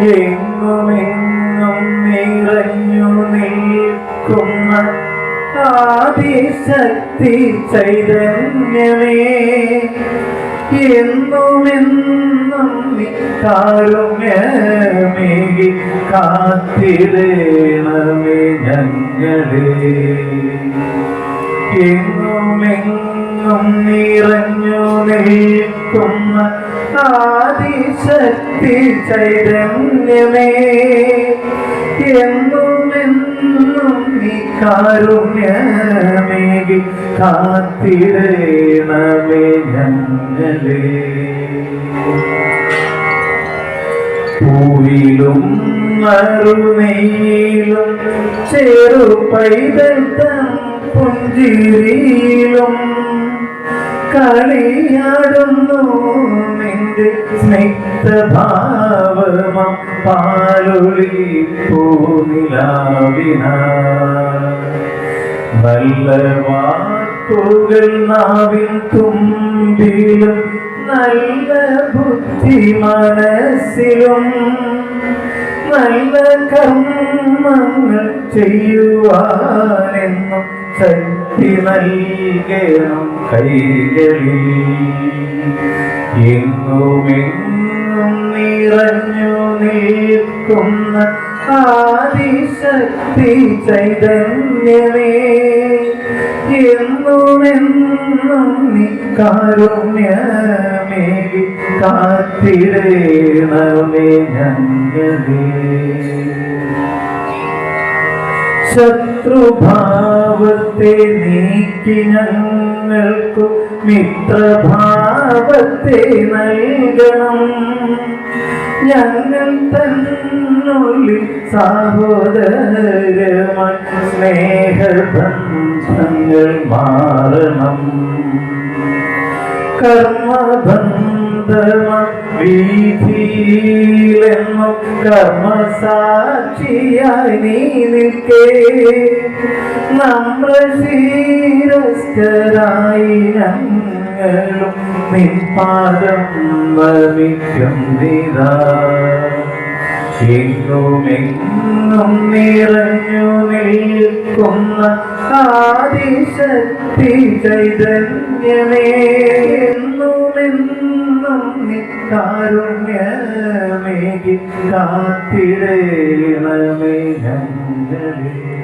എങ്ങുമെങ്ങും നിറഞ്ഞു നിൽക്കുന്ന ആദിശക്തി ചൈതന്യമേ. എന്നുമെന്നും കാരുണ്യമേകി കാത്തിടേണമേ ഞങ്ങളെ. എങ്ങുമെങ്ങും നിറഞ്ഞു നിൽക്കുന്ന ആദിശക്തി ചൈതന്യമേ എന്നും എന്നും നീ കാരുണ്യമേകി കാത്തിടേണമേ ഞങ്ങളെ പൂവിലും മറുനെയിലും ചെറു പൈതൽ തൻ പുഞ്ചിരിയിലും നിന്റെ സ്നിഗ്ധഭാവമം നാവിൻ തുമ്പിലും നല്ല ബുദ്ധി മനസ്സിലും നല്ല കർമ്മങ്ങൾ ചെയ്യുവാനെന്നും ശക്തി നൽകണം കൈകളിൽ എങ്ങുമെങ്ങും നിറഞ്ഞു നിൽക്കുന്ന ആദിശക്തി ചൈതന്യമേ. എന്നുമെന്നും നീ കാരുണ്യമേ കാത്തിടേണമേ ഞങ്ങളേ ശത്രുഭാവത്തെ നീക്കി ഞങ്ങൾക്കു മിത്രഭാവത്തെ നൽകണം. ഞങ്ങൾ തന്നുള്ളിൽ സഹോദരമായി സ്നേഹബന്ധങ്ങൾ മാറണം. കർമ്മബന്ധമ വീതിയിലെന്നും കർമ്മസാക്ഷിയായി നീ നിൽക്കേ. നമ്മൾ ശീരസ്കരായി ഞങ്ങളും നിൻപാദം നമിക്കും നിരാ. എങ്ങുമെങ്ങും നിറഞ്ഞു നിൽക്കുന്ന ആദിശക്തി ചൈതന്യമേ. കാരുണ്യമേകി കാത്തിടേണമേ ഞങ്ങളേ